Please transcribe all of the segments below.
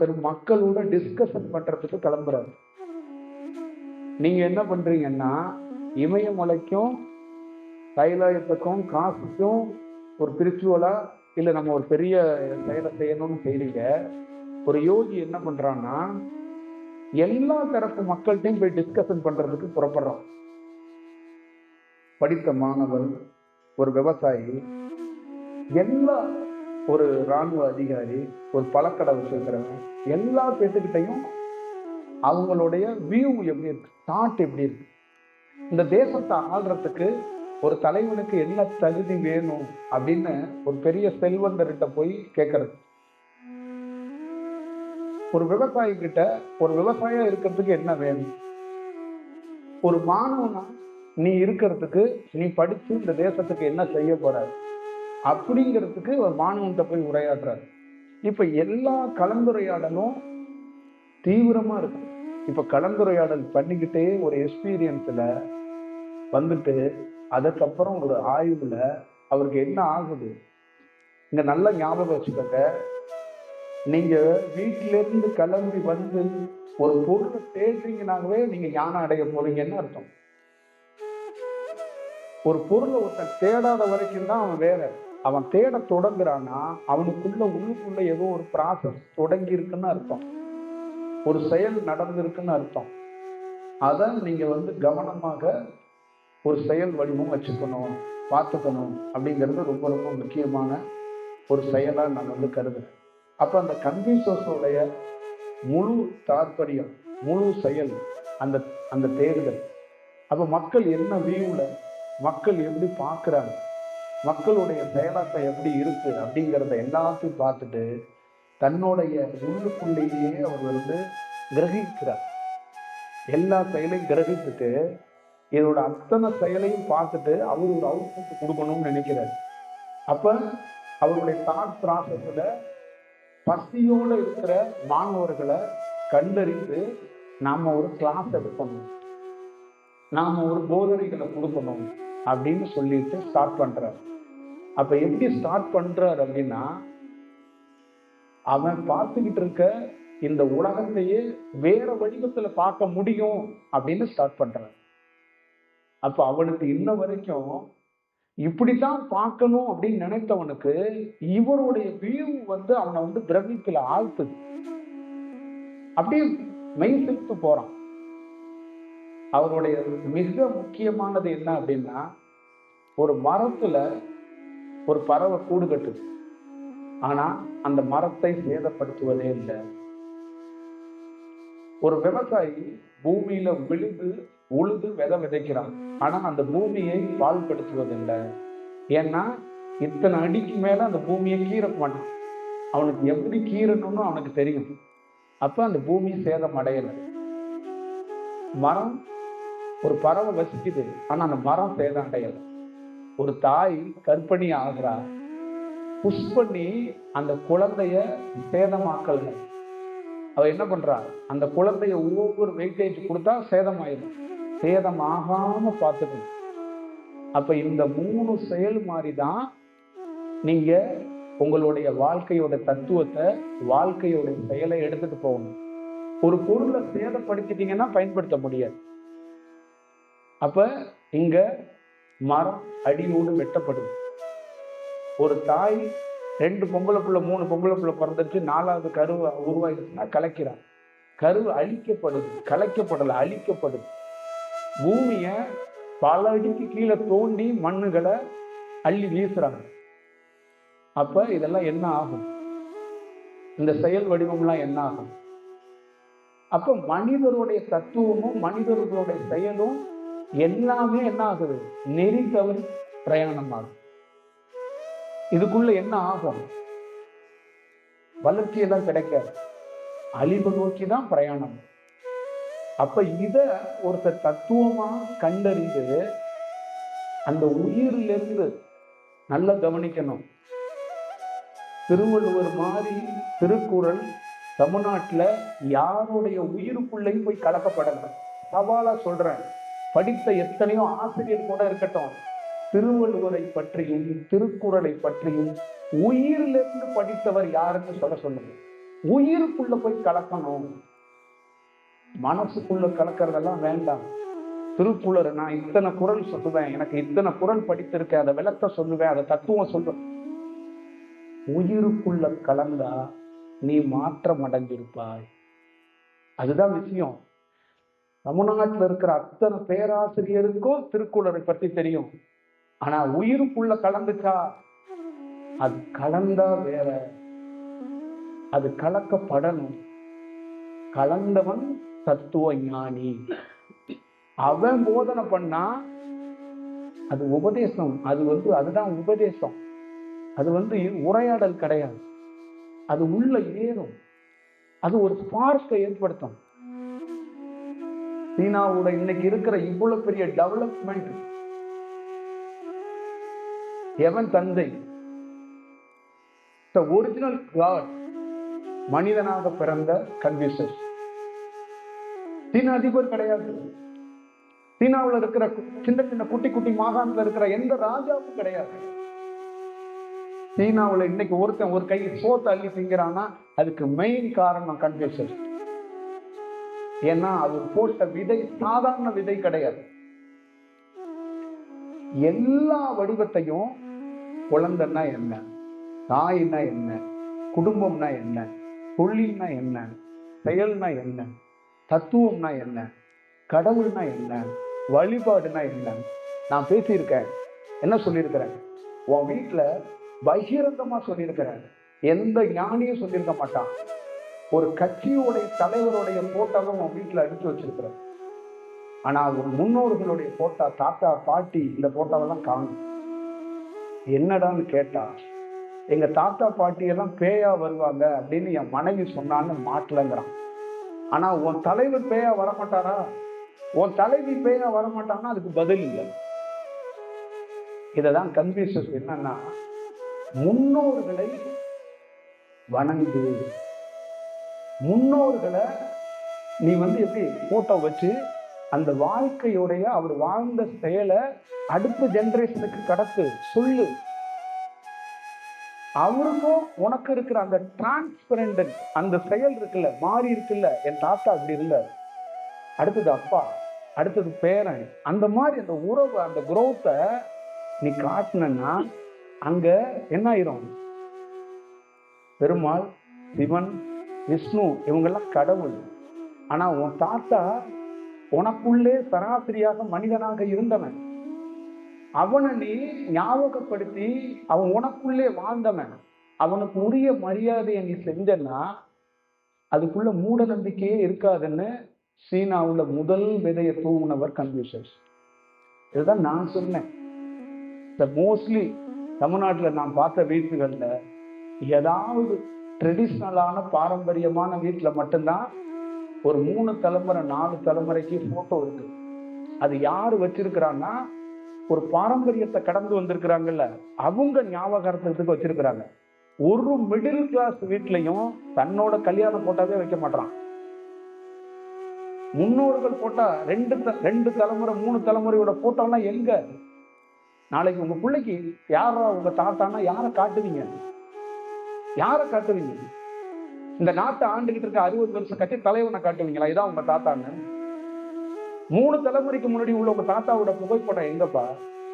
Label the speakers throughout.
Speaker 1: ஒருத்தர் மக்களோட டிஸ்கஷன் பண்றதுக்கு கிளம்புறாரு. நீங்க என்ன பண்றீங்கன்னா இமயமலைக்கும் தைலாயத்துக்கும் காசுக்கும் ஒரு பிரிச்சுவலா இல்ல நம்ம ஒரு பெரிய செயலை செய்யணும்னு செய்றீங்க. ஒரு யோகி என்ன பண்றான்னா எல்லா தரப்பு மக்கள்கிட்டையும் போய் டிஸ்கஷன் பண்றதுக்கு புறப்படுறான். படித்த மாணவன் ஒரு விவசாயி எல்லா ஒரு ராணுவ அதிகாரி ஒரு பழக்கடை வச்சிருக்கிறவன் எல்லா பேத்துக்கிட்டையும் அவங்களுடைய வியூ எப்படி இருக்கு? தாட் எப்படி இருக்கு? இந்த தேசத்தை ஆள்றதுக்கு ஒரு தலைவனுக்கு என்ன தகுதி வேணும் அப்படின்னு ஒரு பெரிய செல்வந்தர்கிட்ட போய் கேட்கறது ஒரு விவசாயி கிட்ட ஒரு விவசாயம் இருக்கிறதுக்கு என்ன வேணும்? ஒரு மாணவனா நீ இருக்கிறதுக்கு நீ படிச்சு இந்த தேசத்துக்கு என்ன செய்ய போறாரு அப்படிங்கிறதுக்கு ஒரு மாணவன்கிட்ட போய் உரையாடுறாரு. இப்ப எல்லா கலந்துரையாடலும் தீவிரமா இருக்கு. இப்ப கலந்துரையாடல் பண்ணிக்கிட்டே ஒரு எக்ஸ்பீரியன்ஸ்ல வந்துட்டு அதுக்கப்புறம் ஒரு ஆய்வுல அவருக்கு என்ன ஆகுது? இங்க நல்ல ஞாபகம் வச்சுக்கோங்க. நீங்க வீட்டில இருந்து கிளம்பி வந்து ஒரு பொருளை தேடுறீங்கனாகவே நீங்க ஞானம் அடைய போறீங்கன்னு அர்த்தம். ஒரு பொருளை ஒருத்தன் தேடாத வரைக்கும் தான் அவன் வேற அவன் தேட தொடங்குறான்னா அவனுக்குள்ள உள்ளுக்குள்ள ஏதோ ஒரு ப்ராசஸ் தொடங்கி இருக்குன்னு அர்த்தம். ஒரு செயல் நடந்திருக்குன்னு அர்த்தம். அதை நீங்க வந்து கவனமாக ஒரு செயல் வடிவம் வச்சுக்கணும் பார்த்துக்கணும் அப்படிங்கிறது ரொம்ப ரொம்ப முக்கியமான ஒரு செயலா நான் வந்து கருதுறேன். அப்ப அந்த கன்ஃபியூசஸோடைய முழு தாற்பயம் முழு செயல் அந்த அந்த தேர்தல் அப்ப மக்கள் என்ன வியூல மக்கள் எப்படி பார்க்குறாங்க? மக்களுடைய செயலாக்கம் எப்படி இருக்கு அப்படிங்கிறத எல்லாத்தையும் பார்த்துட்டு தன்னுடைய உள்ளுக்குள்ளேயே அவர் வந்து கிரகிக்கிறார். எல்லா செயலையும் கிரகித்துட்டு இதோட அத்தனை செயலையும் பார்த்துட்டு அவர் ஒரு அவுட்புட் கொடுக்கணும்னு நினைக்கிறார். அப்ப அவருடைய தாட் ப்ராசஸ்ல பசியோட இருக்கிற மாணவர்களை கண்டறிந்து நாம ஒரு கிளாஸ் எடுக்கணும். நாம ஒரு போதனைகளை கொடுக்கணும் அப்படின்னு சொல்லிட்டு ஸ்டார்ட் பண்றாரு. அப்ப எப்படி ஸ்டார்ட் பண்றார் அப்படின்னா அவன் பார்த்துக்கிட்டு இருக்க இந்த உலகத்தையே வேற வடிவத்துல பார்க்க முடியும் அப்படின்னு ஸ்டார்ட் பண்றான் அப்ப அவனுக்கு இன்ன வரைக்கும் இப்படித்தான் பார்க்கணும் அப்படின்னு நினைத்தவனுக்கு இவருடைய வியூ வந்து அவனை வந்து பிரமிப்பில் ஆழ்த்துது. அப்படியே மெய் செலுத்து போறான். அவருடைய மிக முக்கியமானது என்ன அப்படின்னா ஒரு மரத்துல ஒரு பறவை கூடு கட்டுது. ஆனா அந்த மரத்தை சேதப்படுத்துவதே இல்லை. ஒரு விவசாயி பூமியில விழுந்து உழுது விதை விதைக்கிறான். ஆனா அந்த பூமியை பால்படுத்துவதில்லை. ஏன்னா இத்தனை அடிக்கு மேல அந்த பூமியை கீற மாட்டான். அவனுக்கு எப்படி கீறணும்னு அவனுக்கு தெரியும். அப்ப அந்த பூமி சேதம் அடையலை. மரம் ஒரு பறவை வசிக்குது. ஆனா அந்த மரம் சேதம் அடையலை. ஒரு தாய் கற்பணி ஆகிறா புஷ் பண்ணி அந்த குழந்தைய சேதமாக்கல அவ என்ன பண்றா அந்த குழந்தைய ஒவ்வொரு வெயிட்டேஜ் கொடுத்தா சேதம் ஆயிடும் சேதம் ஆகாம பார்த்துக்கணும். அப்ப இந்த மூணு செயல் மாதிரி தான் நீங்க உங்களுடைய வாழ்க்கையோட தத்துவத்தை வாழ்க்கையோட செயலை எடுத்துட்டு போகணும். ஒரு பொருளை சேதப்படுத்திட்டீங்கன்னா பயன்படுத்த முடியாது. அப்ப இங்க மரம் அடியோடு வெட்டப்படுது. ஒரு தாய் ரெண்டு பொம்பளை பிள்ளை மூணு பொம்பளை பிள்ளை பிறந்துட்டு நாலாவது கருவை உருவாகிடுச்சுன்னா கலைக்கிறான். கரு அழிக்கப்படுது கலைக்கப்படலை அழிக்கப்படுது. பூமியை பல அடிக்கு கீழே தோண்டி மண்ணுகளை அள்ளி வீசுறாங்க. அப்ப இதெல்லாம் என்ன ஆகும்? இந்த செயல் வடிவம்லாம் என்ன ஆகும்? அப்ப மனிதருடைய தத்துவமும் மனிதர்களுடைய செயலும் எல்லாமே என்ன ஆகுது? நெறி தவறி பிரயாணம் ஆகும் இதுக்குள்ள என்ன ஆகும்? வளர்ச்சி எல்லாம் கிடைக்காது. அழிவு நோக்கி தான் பிரயாணம். அப்ப இத ஒருத்தர் தத்துவமா கண்டறிந்து அந்த உயிரிலிருந்து நல்லா கவனிக்கணும். திருவள்ளுவர் மாதிரி திருக்குறள் தமிழ்நாட்டுல யாருடைய உயிருக்குள்ளேயும் போய் கலக்கப்படலை. சவாலா சொல்றேன். படித்த எத்தனையோ ஆசிரியர் கூட இருக்கட்டும் திருவள்ளுவரை பற்றியும் திருக்குறளை பற்றியும் உயிரிலிருந்து படித்தவர் யாருன்னு சொல்ல சொல்லுங்க. உயிருக்குள்ள போய் கலக்கணும். மனசுக்குள்ள கலக்கிறதெல்லாம் வேண்டாம். திருக்குறள் நான் இத்தனை குரல் சொல்லுவேன் எனக்கு இத்தனை குரல் படித்திருக்கேன் அதை விளக்க சொல்லுவேன் அதை தத்துவம் சொல்லுவேன். உயிருக்குள்ள கலந்தா நீ மாற்றம் அடைஞ்சிருப்பாய் அதுதான் விஷயம். தமிழ்நாட்டில் இருக்கிற அத்தனை பேராசிரியருக்கும் திருக்குறளை பற்றி தெரியும். ஆனா உயிருக்குள்ள கலந்துச்சா? அது கலந்தா வேற. அது கலக்கப்படணும். கலந்தவன் தத்துவ ஞானி. அவன் போதனை பண்ணா அது உபதேசம். அது வந்து அதுதான் உபதேசம். அது வந்து உரையாடல் கிடையாது. அது உள்ள ஏறும். அது ஒரு ஸ்பார்க்கை ஏற்படுத்தும். சீனாவோட இன்னைக்கு இருக்கிற இவ்வளவு பெரிய டெவலப்மெண்ட் எவன் தந்தை? ஒரிஜினல் காட் மனிதனாக பிறந்த கன்ஃபியூசஸ் சீன அதிபர் கிடையாது. சீனாவில் இருக்கிற சின்ன சின்ன குட்டி குட்டி மாகாணத்தில் இருக்கிற எந்த ராஜாவும் கிடையாது. சீனாவில் இன்னைக்கு ஒருத்தன் ஒரு கை சோத்து அள்ளி திங்கிறான்னா அதுக்கு மெயின் காரணம் கன்ஃபியூசஸ் ஏன்னா அவர் போட்ட விதை சாதாரண விதை கிடையாது. எல்லா வடிவத்தையும் குழந்தைன்னா என்ன? தாய்னா என்ன? குடும்பம்னா என்ன? தொழில்னா என்ன? செயல்னா என்ன? தத்துவம்னா என்ன? கடவுள்னா என்ன? வழிபாடுனா என்ன? நான் பேசியிருக்கேன். என்ன சொல்லியிருக்கிறேன்? உன் வீட்டில் பகிரங்கமாக சொல்லியிருக்கிறேன். எந்த ஞானியும் சொல்லியிருக்க மாட்டான். ஒரு கட்சியுடைய தலைவருடைய போட்டோவை உன் வீட்டில் அடித்து வச்சிருக்கிறேன். ஆனால் ஒரு முன்னோர்களுடைய போட்டா தாத்தா பாட்டி இந்த போட்டோவெல்லாம் காணும். என்னடான்னு கேட்டா எங்க தாத்தா பாட்டி எல்லாம் பேயா வருவாங்க அப்படின்னு என் மனைவி சொன்னான்னு மாட்டலங்கிறான். ஆனா உன் தலைவர் பேயா வரமாட்டாரா? உன் தலைவி பேயா வரமாட்டான்னா அதுக்கு பதில் இல்லை. இததான் கன்ஃபியூஷன் என்னன்னா முன்னோர்களை வணங்கு. முன்னோர்களை நீ வந்து எப்படி போட்டோ வச்சு அந்த வாழ்க்கையுடைய அவர் வாழ்ந்த செயலை அடுத்த ஜென்ரேஷனுக்கு கடத்து சொல்லு. அவருக்கும் உனக்கு இருக்கிற அந்த டிரான்ஸ்பரண்ட் அந்த செயல் இருக்குல்ல மாறி இருக்குல்ல என் தாத்தா அப்படி இல்லை அடுத்தது அப்பா அடுத்தது பேரன். அந்த மாதிரி அந்த உறவு அந்த குரோத்தை நீ காட்டினா அங்க என்ன ஆயிரும்? பெருமாள் சிவன் விஷ்ணு இவங்கெல்லாம் கடவுள். ஆனா உன் தாத்தா உனக்குள்ளே சராசரியாக மனிதனாக இருந்தவன். அவனை நீ ஞாபகப்படுத்தி அவன் உனக்குள்ளே வாழ்ந்தவன். அவனுக்கு உரிய மரியாதையை நீ செஞ்சன்னா அதுக்குள்ள மூட நம்பிக்கையே இருக்காதுன்னு சீனாவுல முதல் விதையை தூங்கினவர் கன்ஃபியூஷன்ஸ் இதுதான் நான் சொன்னேன். இந்த மோஸ்ட்லி தமிழ்நாட்டில் நான் பார்த்த வீட்டுகளில் ஏதாவது ட்ரெடிஷ்னலான பாரம்பரியமான வீட்டில் மட்டும்தான் ஒரு மூணு தலைமுறை நாலு தலைமுறைக்கு ஃபோட்டோ இருக்கு. அது யார் வச்சிருக்கிறான்னா ஒரு பாரம்பரியத்தை கடந்து வந்திருக்கிறாங்கல்ல அவங்க ஞாபகார்த்தத்துக்கு வச்சிருக்கிறாங்க. ஒரு மிடில் கிளாஸ் வீட்லையும் தன்னோட கல்யாண போட்டாவே வைக்க மாட்டான் முன்னோர்கள் போட்டா ரெண்டு ரெண்டு தலைமுறை மூணு தலைமுறையோட போட்டோலாம் எங்க? நாளைக்கு உங்க பிள்ளைக்கு யாரா உங்க தாத்தானா யாரை காட்டுவீங்க? யாரை காட்டுவீங்க? இந்த நாட்டை ஆண்டுகிட்டு இருக்க அறுபது வருஷம் கட்சி தலைவனை காட்டுவீங்களா? இதான் உங்க தாத்தான்னு. மூணு தலைமுறைக்கு முன்னாடி உள்ள உங்க தாத்தாவோட புகைப்படம் எங்கப்பா?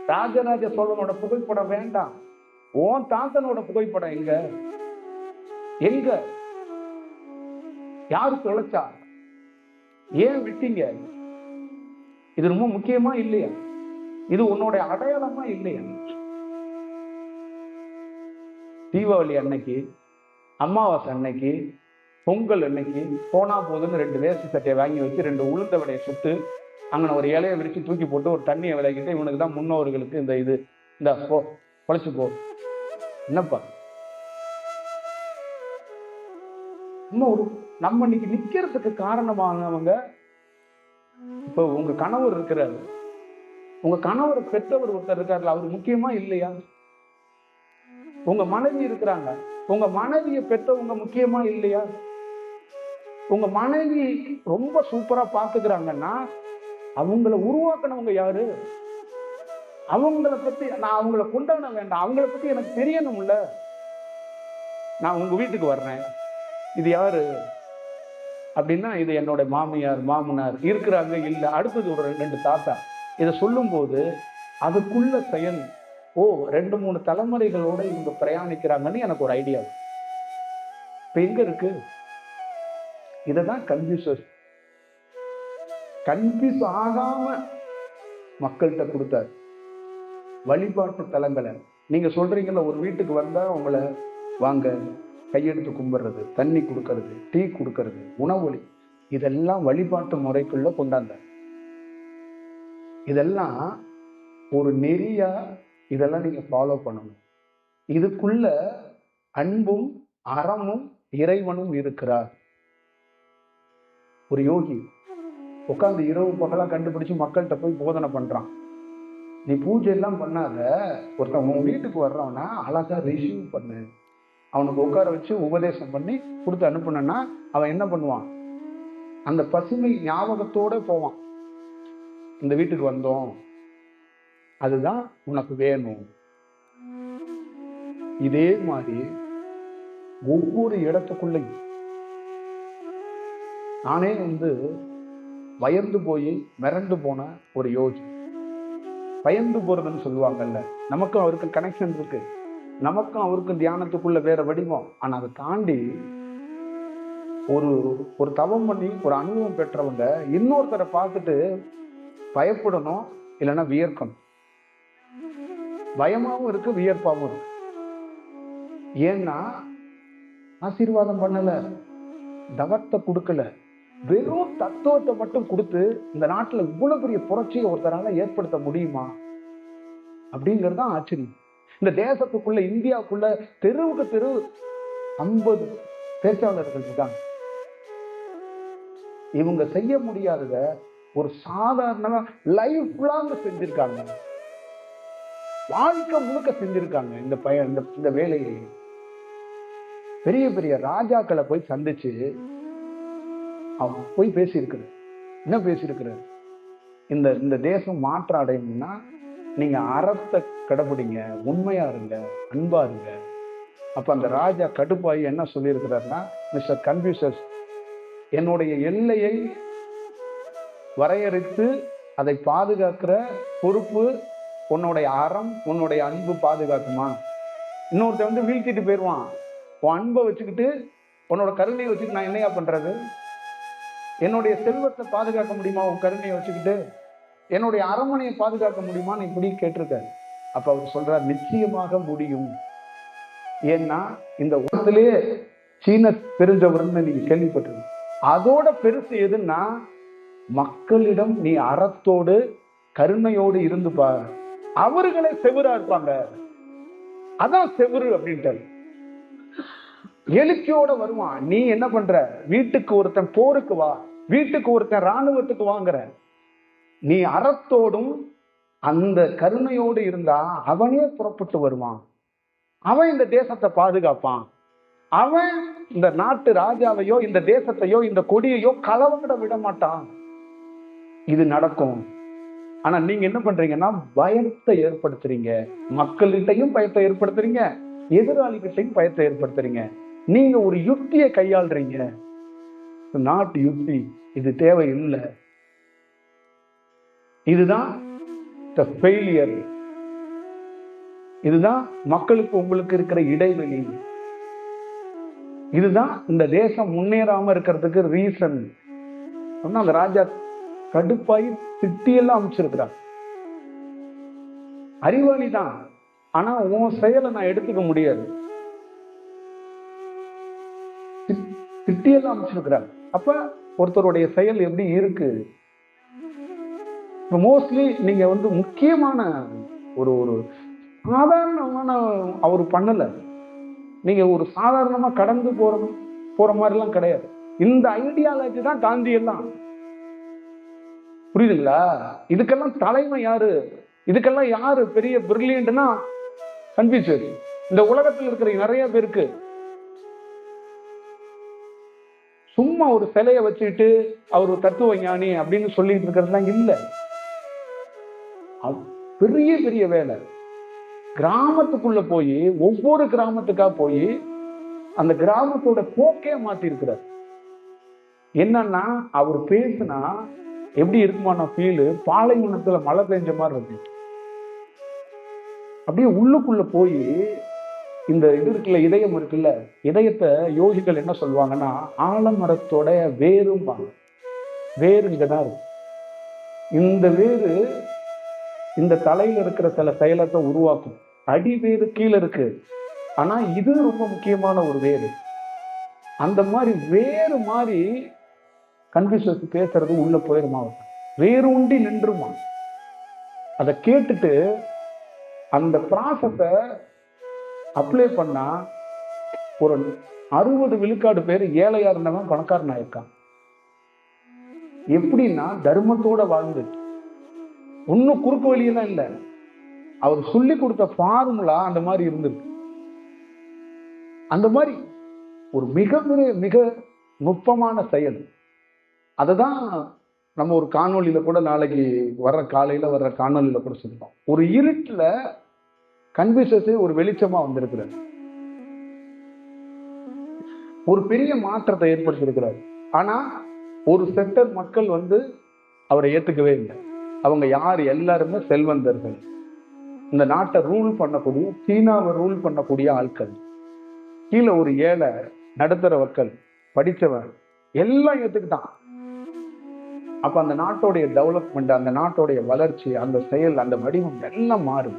Speaker 1: ராஜராஜ சோழனோட புகைப்படம் வேண்டாம். ஓன் தாத்தனோட புகைப்படம் எங்க? எங்க? யாரு தொலைச்சா? ஏன் விட்டீங்க? இது ரொம்ப முக்கியமா இல்லையா? இது உன்னோட அடையாளமா இல்லையா? தீபாவளி அன்னைக்கு அமாவாசை அன்னைக்கு பொங்கல் அன்னைக்கு போனா போதுன்னு ரெண்டு வேஷ்டி சட்டையை வாங்கி வச்சு ரெண்டு உளுந்த வடையை சுட்டு அங்கே ஒரு இலையை விரிச்சு தூக்கி போட்டு ஒரு தண்ணியை விளைக்கிட்டு இவனுக்கு தான் முன்னோர்களுக்கு இந்த இது இந்த போ பொழைச்சு போ. என்னப்பா? நம்ம ஒரு நம்ம இன்னைக்கு நிக்கிறதுக்கு காரணமானவங்க இப்போ உங்க கணவர் இருக்கிறாரு. உங்க கணவர் பெற்றவர் ஒருத்தர் இருக்காருல்ல அவர் முக்கியமா இல்லையா? உங்க மனைவி இருக்கிறாங்க. உங்க மனைவியை பெற்றவங்க முக்கியமா இல்லையா? உங்க மனைவி ரொம்ப சூப்பரா பாத்துக்கிறாங்கன்னா அவங்கள உருவாக்கினவங்க யாரு? அவங்கள பத்தி நான் அவங்கள கொண்டாட வேண்டாம். அவங்கள பத்தி எனக்கு தெரியணும்ல. நான் உங்க வீட்டுக்கு வர்றேன். இது யாரு? அப்படின்னா இது என்னோட மாமியார் மாமனார். இருக்கிறாங்க இல்லை. அடுத்தது ஒரு ரெண்டு தாத்தா. இதை சொல்லும்போது அதுக்குள்ள செயல் ஓ ரெண்டு மூணு தலைமுறைகளோட இவங்க பிரயாணிக்கிறாங்கன்னு எனக்கு ஒரு ஐடியா இப்ப எங்க இருக்கு? இததான் கன்ஃபியூசர் கன்ஃபியூஸ் ஆகாம மக்கள்கிட்ட கொடுத்தார். வழிபாட்டு தலங்களை. நீங்க சொல்றீங்கல்ல ஒரு வீட்டுக்கு வந்தா உங்களை வாங்க கையெடுத்து கும்பிடுறது தண்ணி கொடுக்கறது டீ கொடுக்கறது உணவொலி. இதெல்லாம் வழிபாட்டு முறைக்குள்ள கொண்டாந்தார். இதெல்லாம் ஒரு நெறியா இதெல்லாம் நீங்க ஃபாலோ பண்ணணும். இதுக்குள்ள அன்பும் அறமும் இறைவனும் இருக்கிறார். ஒரு யோகி உட்காந்து இரவு பகலா கண்டுபிடிச்சு மக்கள்கிட்ட போய் போதனை பண்றான். நீ பூஜை எல்லாம் பண்ணாத ஒருத்தன் உன் வீட்டுக்கு வர்றவனா அழகா ரிசீவ் பண்ணு. அவனுக்கு உட்கார வச்சு உபதேசம் பண்ணி கொடுத்து அனுப்புனா அவன் என்ன பண்ணுவான்? அந்த பசுமை ஞாபகத்தோட போவான். இந்த வீட்டுக்கு வந்தோம். அதுதான் உனக்கு வேணும். இதே மாதிரி ஒவ்வொரு இடத்துக்குள்ளையும் நானே வந்து பயந்து போய் மிரண்டு போன ஒரு யோகி. பயந்து போறதுன்னு சொல்லுவாங்கல்ல நமக்கும் அவருக்கு கனெக்ஷன் இருக்கு. நமக்கும் அவருக்கும் தியானத்துக்குள்ள வேற வடிவம். ஆனா அதை தாண்டி ஒரு ஒரு தவம் பண்ணி ஒரு அனுபவம் பெற்றவங்க இன்னொருத்தரை பார்த்துட்டு பயப்படணும் இல்லைன்னா வியர்க்கணும். பயமாகவும் இருக்கு வியப்பாகவும் இருக்கு. ஏன்னா ஆசீர்வாதம் பண்ணல தவத்தை கொடுக்கல. வெறும் தத்துவத்தை மட்டும் கொடுத்து இந்த நாட்டில் இவ்வளவு பெரிய புரட்சியை ஒருத்தரால ஏற்படுத்த முடியுமா? அப்படிங்கிறது தான் ஆச்சரியம். இந்த தேசத்துக்குள்ள இந்தியாவுக்குள்ள தெருவுக்கு தெரு ஐம்பது பேச்சாளர்கள் இருக்காங்க. இவங்க செய்ய முடியாதத ஒரு சாதாரண லைஃப் லாங் செஞ்சிருக்காங்க. வாழ்க்கை முழுக்க செஞ்சிருக்காங்க இந்த பயன் இந்த இந்த வேலையை. பெரிய பெரிய ராஜாக்களை போய் சந்திச்சு அவன் போய் பேசியிருக்கிறார். என்ன பேசியிருக்கிறார்? இந்த இந்த தேசம் மாற்றம் அடையணும்னா நீங்க அறத்தை கடைபிடிங்க உண்மையா இருங்க அன்பா இருங்க. அப்ப அந்த ராஜா கடுப்பாயி என்ன சொல்லியிருக்கிறாருன்னா மிஸ்டர் கன்ஃபியூசஸ் என்னுடைய எல்லையை வரையறுத்து அதை பாதுகாக்கிற பொறுப்பு உன்னுடைய அறம் உன்னுடைய அன்பு பாதுகாக்குமா? இன்னொருத்த வந்து வீழ்த்திட்டு போயிடுவான் உன் அன்பை வச்சுக்கிட்டு உன்னோட கருணையை வச்சுக்கிட்டு நான் என்னையா பண்ணுறது என்னுடைய செல்வத்தை பாதுகாக்க முடியுமா? உன் கருணையை வச்சுக்கிட்டு என்னுடைய அரண்மனையை பாதுகாக்க முடியுமான்னு இப்படி கேட்டிருக்காரு அப்போ அவர் சொல்கிறார் நிச்சயமாக முடியும். ஏன்னா இந்த உலகத்திலே சீன பெருஞ்சவர்னு நீங்கள் கேள்விப்பட்டிருக்கீங்க. அதோட பெருசு எதுன்னா மக்களிடம் நீ அறத்தோடு கருணையோடு இருந்து பாரு. அவர்களே செவரா இருப்பாங்க. அதான் செவுரு அப்படின்ட்டு எழுச்சியோட வருவான் நீ என்ன பண்ற? வீட்டுக்கு ஒருத்தன் போருக்கு வா. வீட்டுக்கு ஒருத்தன் ராணுவத்துக்கு வாங்குற. நீ அறத்தோடும் அந்த கருணையோடு இருந்தா அவனே புறப்பட்டு வருவான். அவன் இந்த தேசத்தை பாதுகாப்பான். அவன் இந்த நாட்டு ராஜாவையோ இந்த தேசத்தையோ இந்த கொடியையோ களவாட விட மாட்டான் இது நடக்கும். ஆனா நீங்க என்ன பண்றீங்கன்னா பயத்தை ஏற்படுத்துறீங்க. மக்கள்கிட்டையும் பயத்தை ஏற்படுத்துறீங்க. எதிராளிகிட்டையும் பயத்தை ஏற்படுத்துறீங்க. நீங்க ஒரு யுக்தியை கையாளுறீங்க. நாட் யுக்தி. இது தேவையில்லை. இதுதான் ஃபெயிலியர் இதுதான் மக்களுக்கு உங்களுக்கு இருக்கிற இடைவெளி. இதுதான் இந்த தேசம் முன்னேறாம இருக்கிறதுக்கு ரீசன் அந்த ராஜா கடுப்பாயி திட்டியெல்லாம் அமைச்சிருக்கிறார். அறிவாளி தான் ஆனா உன் செயலை நான் எடுத்துக்க முடியாது. திட்டியெல்லாம் அமைச்சிருக்கிறாங்க அப்ப ஒருத்தருடைய செயல் எப்படி இருக்கு? மோஸ்ட்லி நீங்க வந்து முக்கியமான ஒரு ஒரு சாதாரணமான அவர் பண்ணல. நீங்க ஒரு சாதாரணமா கடந்து போற போற மாதிரிலாம் கிடையாது. இந்த ஐடியாலஜி தான் காந்தி எல்லாம் புரியுதுங்களா? இதுக்கெல்லாம் தலைமை யாரு? இதுக்கெல்லாம் யாரு பெரிய பிரில்லியன்ட்னா கன்ஃபியூஷர் இந்த உலகத்தில் இருக்கிற நிறைய பேருக்கு. சும்மா ஒரு சிலையை வச்சுட்டு அவர் ஒரு தத்துவ ஞானி அப்படின்னு சொல்லிட்டு இருக்கிறதுலாம் இல்லை. பெரிய பெரிய வேலை. கிராமத்துக்குள்ள போய் ஒவ்வொரு கிராமத்துக்கா போய் அந்த கிராமத்தோட போக்கே மாத்தி இருக்கிறார் என்னன்னா அவர் பேசுனா எப்படி இருக்குமான ஃபீலு பாலைவனத்துல மழை பெஞ்ச மாதிரி இருக்கு. அப்படியே உள்ளுக்குள்ள போய் இந்த இது இருக்குல்ல இதயம் இருக்குல்ல இதயத்தை யோகிகள் என்ன சொல்லுவாங்கன்னா ஆலமரத்தோட வேரும்பாங்க. வேறு இங்கதான் இருக்கும் இந்த வேறு இந்த தலையில் இருக்கிற சில செயலத்தை உருவாக்கும். அடி வேறு கீழே இருக்கு. ஆனால் இது ரொம்ப முக்கியமான ஒரு வேறு அந்த மாதிரி வேறு மாதிரி கன்ஃபியூஷஸ் பேசுறது உள்ள போயிருமா? வேறு உண்டி நின்றுமா? அதை கேட்டுட்டு அந்த ப்ராசஸை அப்ளை பண்ணா ஒரு அறுபது விழுக்காடு பேர் ஏழையா இருந்தவன் பணக்காரன் ஆயிருக்கான். எப்படின்னா தர்மத்தோட வாழ்ந்து. ஒன்னும் குறுக்கு வழியெல்லாம் இல்லை. அவர் சொல்லி கொடுத்த ஃபார்முலா அந்த மாதிரி இருந்திருக்கு. அந்த மாதிரி ஒரு மிக மிக மிக நுட்பமான செயல். அதை தான் நம்ம ஒரு காணொலியில் கூட நாளைக்கு வர்ற காலையில் வர்ற காணொலியில் கூட சொல்லிட்டோம் ஒரு இருட்டில் கன்ஃபியூசஸே ஒரு வெளிச்சமாக வந்திருக்கிறார் ஒரு பெரிய மாற்றத்தை ஏற்படுத்தியிருக்கிறார். ஆனால் ஒரு செக்டர் மக்கள் வந்து அவரை ஏற்றுக்கவே இல்லை. அவங்க யார்? எல்லாருமே செல்வந்தர்கள். இந்த நாட்டை ரூல் பண்ணக்கூடிய சீனாவை ரூல் பண்ணக்கூடிய ஆட்கள். கீழே ஒரு ஏழை நடுத்தர மக்கள் படிச்சவன் எல்லாம் ஏற்றுக்கிட்டான் அப்போ அந்த நாட்டோடைய டெவலப்மெண்ட் அந்த நாட்டோடைய வளர்ச்சி அந்த செயல் அந்த வடிவம் எல்லாம் மாறும்.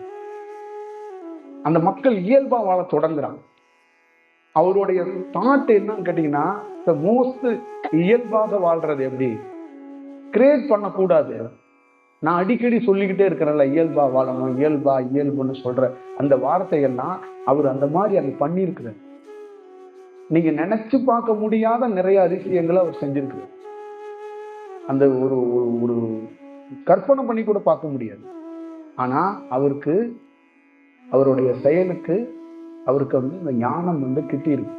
Speaker 1: அந்த மக்கள் இயல்பா வாழ தொடங்குறாங்க. அவருடைய தாட் என்னன்னு கேட்டீங்கன்னா மோஸ்ட் இயல்பாக வாழ்றது எப்படி? கிரியேட் பண்ணக்கூடாது. நான் அடிக்கடி சொல்லிக்கிட்டே இருக்கிறேன்ல இயல்பா வாழணும் இயல்பா இயல்புன்னு சொல்ற அந்த வார்த்தையெல்லாம் அவர் அந்த மாதிரி அது பண்ணியிருக்கிறார். நீங்க நினைச்சு பார்க்க முடியாத நிறைய அதிசயங்களை அவர் செஞ்சிருக்கிறார். அந்த ஒரு ஒரு கற்பனை பண்ணி கூட பார்க்க முடியாது. ஆனால் அவருக்கு அவருடைய செயலுக்கு அவருக்கு வந்து இந்த ஞானம் வந்து கிட்டியிருக்கு.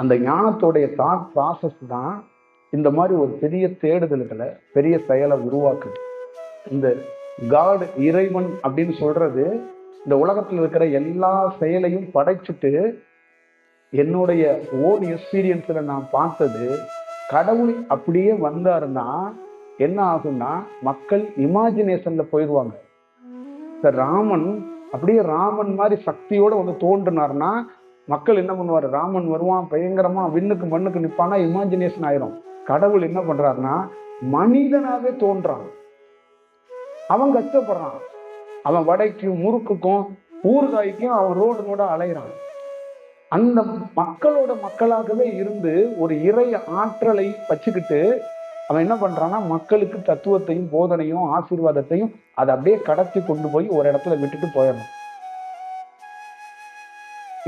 Speaker 1: அந்த ஞானத்தோடைய தாட் ப்ராசஸ் தான் இந்த மாதிரி ஒரு பெரிய தேடுதல்களை பெரிய செயலை உருவாக்குது. இந்த காட் இறைவன் அப்படின்னு சொல்றது இந்த உலகத்தில் இருக்கிற எல்லா செயலையும் படைச்சிட்டு என்னுடைய ஓன் எக்ஸ்பீரியன்ஸில் நான் பார்த்தது கடவுள் அப்படியே வந்தாருன்னா என்ன ஆகும்னா மக்கள் இமேஜினேஷன்ல போயிடுவாங்க. இப்போ ராமன் அப்படியே ராமன் மாதிரி சக்தியோட வந்து தோன்றினார்னா மக்கள் என்ன பண்ணுவார்? ராமன் வருவான் பயங்கரமா விண்ணுக்கு மண்ணுக்கு நிப்பானா இமேஜினேஷன் ஆயிரும். கடவுள் என்ன பண்றாருன்னா மனிதனாவே தோன்றான். அவன் கஷ்டப்படுறான். அவன் வடைக்கும் முறுக்குக்கும் ஊறுகாய்க்கும் அவன் ரோடு ரோட அலைகிறான் அந்த மக்களோட மக்களாகவே இருந்து ஒரு இறை ஆற்றலை வச்சுக்கிட்டு அவன் என்ன பண்றான்னா மக்களுக்கு தத்துவத்தையும் போதனையும் ஆசீர்வாதத்தையும் அதை அப்படியே கடத்தி கொண்டு போய் ஒரு இடத்துல விட்டுட்டு போயிடணும்.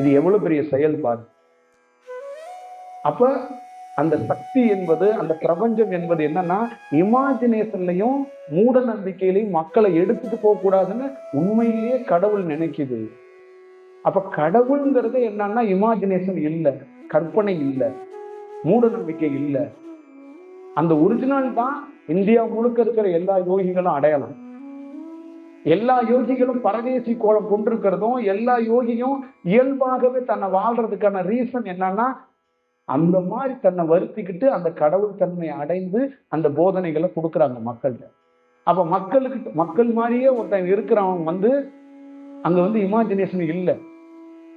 Speaker 1: இது எவ்வளவு பெரிய செயல்பாடு அப்ப அந்த சக்தி என்பது அந்த பிரபஞ்சம் என்பது என்னன்னா இமாஜினேஷன்லையும் மூட நம்பிக்கையிலையும் மக்களை எடுத்துட்டு போக கூடாதுன்னு உண்மையிலேயே கடவுள் நினைக்குது. அப்ப கடவுள்ங்கிறது என்னன்னா இமேஜினேஷன் இல்லை கற்பனை இல்லை மூட நம்பிக்கை இல்லை. அந்த ஒரிஜினல் தான் இந்தியா முழுக்க இருக்கிற எல்லா யோகிகளும் அடையலாம் எல்லா யோகிகளும் பரதேசி கோலம் கொண்டிருக்கிறதும் எல்லா யோகியும் இயல்பாகவே தன்னை வாழ்றதுக்கான ரீசன் என்னன்னா அந்த மாதிரி தன்னை வருத்திக்கிட்டு அந்த கடவுள் தன்மை அடைந்து அந்த போதனைகளை கொடுக்குறாங்க மக்கள்கிட்ட. அப்ப மக்களுக்கு மக்கள் மாதிரியே ஒருத்தன் இருக்கிறவன் வந்து அங்க வந்து இமேஜினேஷன் இல்லை.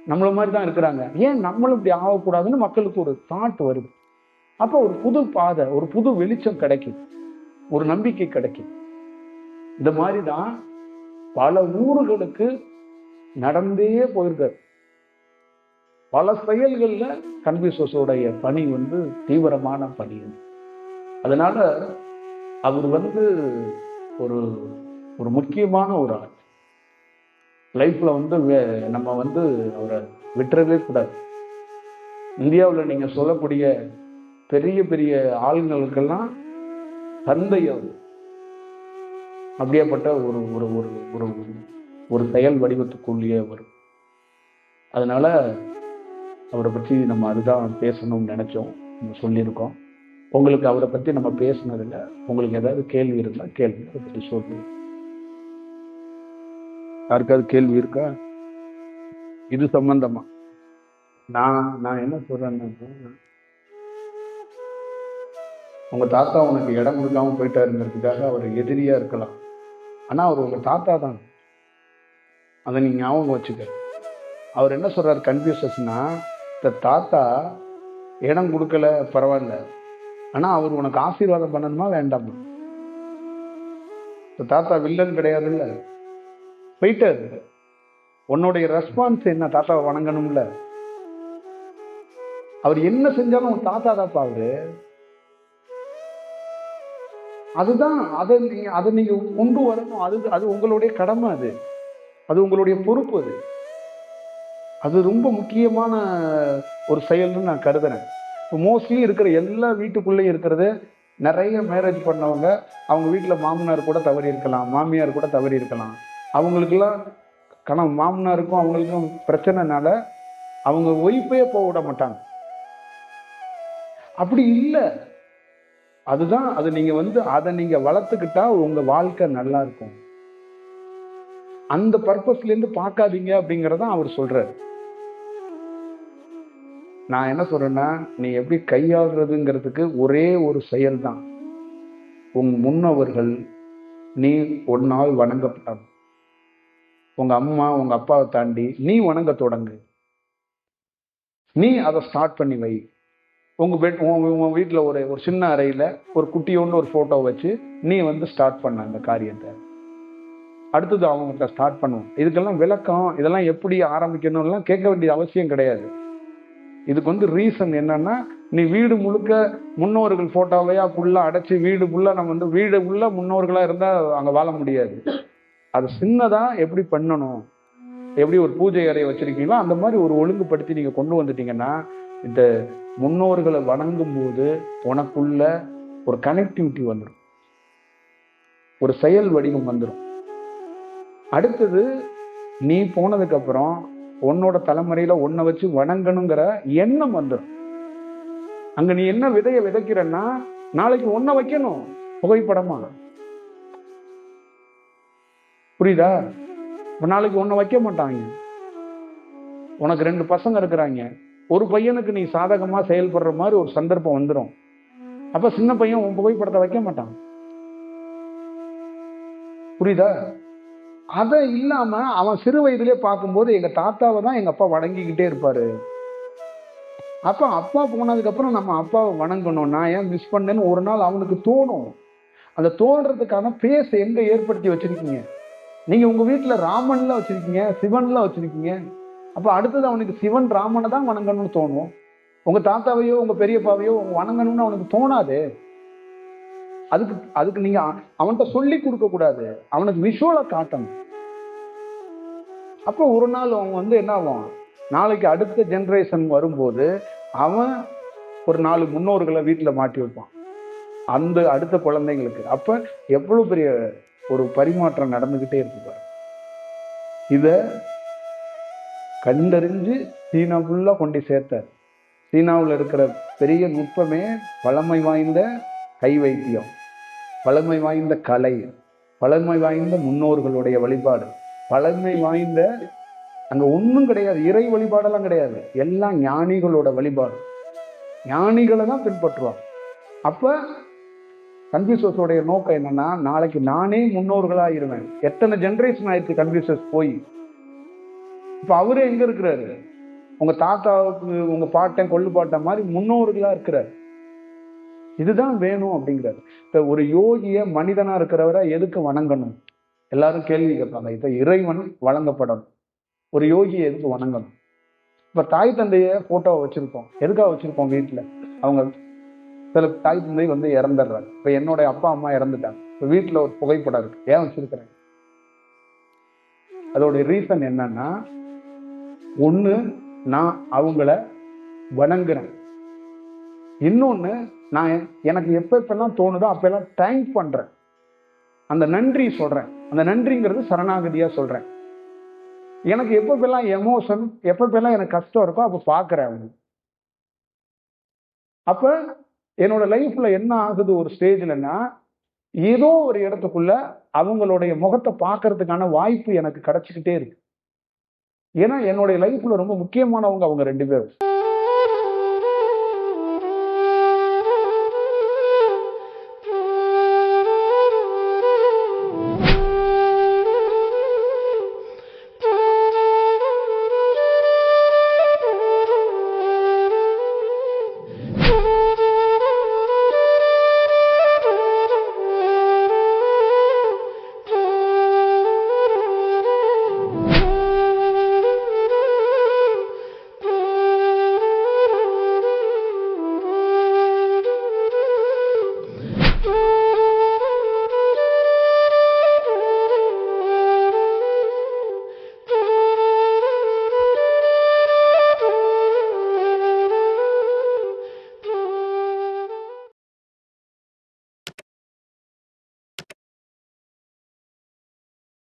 Speaker 1: நம்மள மாதிரி தான் இருக்கிறாங்க. ஏன் நம்மளும் இப்படி ஆகக்கூடாதுன்னு மக்களுக்கு ஒரு தாட் வருது. அப்போ ஒரு புது பாதை ஒரு புது வெளிச்சம் கிடைக்கும். ஒரு நம்பிக்கை கிடைக்கும். இந்த மாதிரி தான் பல ஊர்களுக்கு நடந்தே போயிருக்காரு. பல செயல்களில் கன்ஃபியூசஸோடைய பணி வந்து தீவிரமான பணி அதனால அவர் வந்து ஒரு ஒரு முக்கியமான ஒரு ஆள். லைஃப்பில் வந்து வே- நம்ம வந்து அவரை விட்டுறவே கூடாது. இந்தியாவில் நீங்கள் சொல்லக்கூடிய பெரிய பெரிய ஆளுங்களுக்கெல்லாம் தந்தை அவர். அப்படியேப்பட்ட ஒரு ஒரு ஒரு ஒரு ஒரு செயல் வடிவத்துக்குள்ளேயே அவர். அதனால் அவரை பற்றி நம்ம அதுதான் பேசணும்னு நினச்சோம் நம்ம சொல்லியிருக்கோம். உங்களுக்கு அவரை பற்றி நம்ம பேசுனதில்ல. உங்களுக்கு ஏதாவது கேள்வி இருந்தால் கேள்வி அதை பற்றி சொல்லுங்க. யாருக்காவது கேள்வி இருக்கா? இது சம்பந்தமா? நான் நான் என்ன சொல்றேன்னா உங்க தாத்தா உனக்கு இடம் கொடுக்காம போயிட்டாருங்கிறதுக்காக அவர் எதிரியா இருக்கலாம். ஆனா அவர் உங்க தாத்தா தான். அதை நீ ஞாபகம் வச்சுக்க. அவர் என்ன சொல்றாரு கன்ஃபியூசஸ்னா இந்த தாத்தா இடம் கொடுக்கல பரவாயில்ல. ஆனா அவர் உனக்கு ஆசீர்வாதம் பண்ணணுமா வேண்டாமா? இந்த தாத்தா வில்லன் கிடையாதுல்ல. போயிட்டாரு உன்னுடைய ரெஸ்பான்ஸ் என்ன தாத்தாவை வணங்கணும்ல? அவர் என்ன செஞ்சாலும் உன் தாத்தா தாப்பா அவரு அதுதான் அதை நீங்க அதை நீங்க கொண்டு வரணும். அது அது உங்களுடைய கடமை அது. அது உங்களுடைய பொறுப்பு அது. அது ரொம்ப முக்கியமான ஒரு செயல்னு நான் கருதுறேன். இப்போ மோஸ்ட்லி இருக்கிற எல்லா வீட்டுக்குள்ளேயும் இருக்கிறது நிறைய மேரேஜ் பண்ணவங்க அவங்க வீட்டில் மாமனார் கூட தவறி இருக்கலாம் மாமியார் கூட தவறி இருக்கலாம். அவங்களுக்கெல்லாம் கணவன் மாமனாருக்கும் அவங்களுக்கும் பிரச்சனைனால அவங்க ஒய்ஃபையே போக விட மாட்டாங்க. அப்படி இல்லை. அதுதான் அது நீங்க வந்து அதை நீங்க வளர்த்துக்கிட்டா உங்க வாழ்க்கை நல்லா இருக்கும். அந்த பர்பஸ்ல இருந்து பார்க்காதீங்க அப்படிங்கிறதான் அவர் சொல்றாரு. நான் என்ன சொல்றேன்னா நீ எப்படி கையாளுறதுங்கிறதுக்கு ஒரே ஒரு செயல் தான் உன் முன்னவர்கள் நீ ஒரு நாள் வணங்கப்பட்டாங்க உங்க அம்மா உங்க அப்பாவை தாண்டி நீ வணங்க தொடங்கு. நீ அதை ஸ்டார்ட் பண்ணி வை. உங்க பெட் உங்க வீட்டில் ஒரு ஒரு சின்ன அறையில ஒரு குட்டியோண்டு ஒரு போட்டோ வச்சு நீ வந்து ஸ்டார்ட் பண்ண அந்த காரியத்தை. அடுத்தது அவங்கள்ட்ட ஸ்டார்ட் பண்ணுவோம். இதுக்கெல்லாம் விளக்கம் இதெல்லாம் எப்படி ஆரம்பிக்கணும்லாம் கேட்க வேண்டிய அவசியம் கிடையாது. இதுக்கு வந்து ரீசன் என்னன்னா நீ வீடு முழுக்க முன்னோர்கள் போட்டோவையா ஃபுல்லாக அடைச்சி வீடு ஃபுல்லாக நம்ம வந்து வீடு ஃபுல்லாக முன்னோர்களாக இருந்தால் அங்கே வாழ முடியாது. அது சின்னதாக எப்படி பண்ணணும்? எப்படி ஒரு பூஜை அறையை வச்சிருக்கீங்களோ அந்த மாதிரி ஒரு ஒழுங்குபடுத்தி நீங்கள் கொண்டு வந்துட்டீங்கன்னா இந்த முன்னோர்களை வணங்கும் போது உனக்குள்ள ஒரு கனெக்டிவிட்டி வந்துடும் ஒரு செயல் வடிவம் வந்துடும் அடுத்தது நீ போனதுக்கப்புறம் உன்னோட தலைமுறையில் உன்னை வச்சு வணங்கணுங்கிற எண்ணம் வந்துடும் அங்கே நீ என்ன விதையை விதைக்கிறன்னா நாளைக்கு ஒன்றை வைக்கணும் புகைப்படமாக புரியுதா? இப்ப நாளைக்கு ஒன்றை வைக்க மாட்டாங்க. உனக்கு ரெண்டு பசங்க இருக்கிறாங்க. ஒரு பையனுக்கு நீ சாதகமாக செயல்படுற மாதிரி ஒரு சந்தர்ப்பம் வந்துடும் அப்போ சின்ன பையன் உன் புகைப்படத்தை வைக்க மாட்டான். புரியுதா? அதை இல்லாம அவன் சிறு வயதிலே பார்க்கும்போது எங்க தாத்தாவை தான் எங்க அப்பா வணங்கிக்கிட்டே இருப்பாரு. அப்ப அப்பா போனதுக்கு அப்புறம் நம்ம அப்பாவை வணங்கணும். நான் ஏன் மிஸ் பண்ணேன்னு ஒரு நாள் அவனுக்கு தோணும். அந்த தோன்றதுக்கான பேஸ் எங்க ஏற்படுத்தி வச்சிருக்கீங்க? நீங்க உங்க வீட்டுல ராமன்ல வச்சிருக்கீங்க சிவன்ல வச்சிருக்கீங்க. அப்ப அடுத்தது அவனுக்கு சிவன் ராமனை தான் வணங்கணும்னு தோணும். உங்க தாத்தாவையோ உங்க பெரியப்பாவையோ வணங்கணும்னு அவனுக்கு தோணாது. அதுக்கு அதுக்கு நீங்க அவன்கிட்ட சொல்லி கொடுக்க கூடாது. அவனுக்கு விஷுவலை காட்டணும். அப்போ ஒரு நாள் அவன் வந்து என்ன ஆகும் நாளைக்கு அடுத்த ஜென்ரேஷன் வரும்போது அவன் ஒரு நாலு முன்னோர்களை வீட்டில் மாட்டி வைப்பான். அந்த அடுத்த குழந்தைங்களுக்கு. அப்போ எவ்வளோ பெரிய ஒரு பரிமாற்றம் நடந்துகிட்டே இருக்கு இத கண்டறிஞ்சு சீனா ஃபுல்லாக கொண்டு சேர்த்தார். சீனாவில் இருக்கிற பெரிய நுட்பமே பழமை வாய்ந்த கை வைத்தியம் பழமை வாய்ந்த கலை பழமை வாய்ந்த முன்னோர்களுடைய வழிபாடு பழமை வாய்ந்த அங்க ஒன்றும் கிடையாது இறை வழிபாடெல்லாம் கிடையாது. எல்லாம் ஞானிகளோட வழிபாடு. ஞானிகளை தான் பின்பற்றுவாங்க. அப்ப கன்ஃபியூசஸோடைய நோக்கம் என்னன்னா நாளைக்கு நானே முன்னோர்களாக இருவேன் எத்தனை ஜென்ரேஷன் ஆயிடுச்சு கன்ஃபியூசஸ் போய்? இப்போ அவரே எங்கே இருக்கிறாரு? உங்கள் தாத்தாவுக்கு உங்கள் பாட்டன் கொள்ளு பாட்டன் மாதிரி முன்னோர்களாக இருக்கிறார். இதுதான் வேணும் அப்படிங்கிறாரு. இப்போ ஒரு யோகியை மனிதனாக இருக்கிறவரை எதுக்கு வணங்கணும்? எல்லாரும் கேள்வி கேட்பாங்க. இதை இறைவன் வழங்கப்படணும். ஒரு யோகியை எதுக்கு வணங்கணும்? இப்போ தாய் தந்தைய ஃபோட்டோவை வச்சுருப்போம் எதுக்காக வச்சுருப்போம் வீட்டில் அவங்க சில தாய் தந்தை வந்து இறந்துடுறாங்க. இப்போ என்னோட அப்பா அம்மா இறந்துட்டாங்க. இப்போ வீட்டில் ஒரு புகைப்படம் இருக்கு. ஏன் வச்சிருக்கிறேன்? அதோட ரீசன் என்னன்னா ஒன்று நான் அவங்கள வணங்குறேன். இன்னொன்று நான் எனக்கு எப்போ எப்பெல்லாம் தோணுதோ அப்பெல்லாம் தேங்க் பண்ணுறேன் அந்த நன்றி சொல்கிறேன் அந்த நன்றிங்கிறது சரணாகதியாக சொல்கிறேன் எனக்கு எப்பப்பெல்லாம் எமோஷன் எப்பப்பெல்லாம் எனக்கு கஷ்டம் இருக்கோ அப்போ பார்க்குறேன் அவங்க அப்போ என்னோட லைஃப்ல என்ன ஆகுது ஒரு ஸ்டேஜ்லன்னா ஏதோ ஒரு இடத்துக்குள்ள அவங்களுடைய முகத்தை பார்க்கறதுக்கான வாய்ப்பு எனக்கு கிடைச்சிக்கிட்டே இருக்கு. ஏன்னா என்னுடைய லைஃப்ல ரொம்ப முக்கியமானவங்க அவங்க ரெண்டு பேரும்.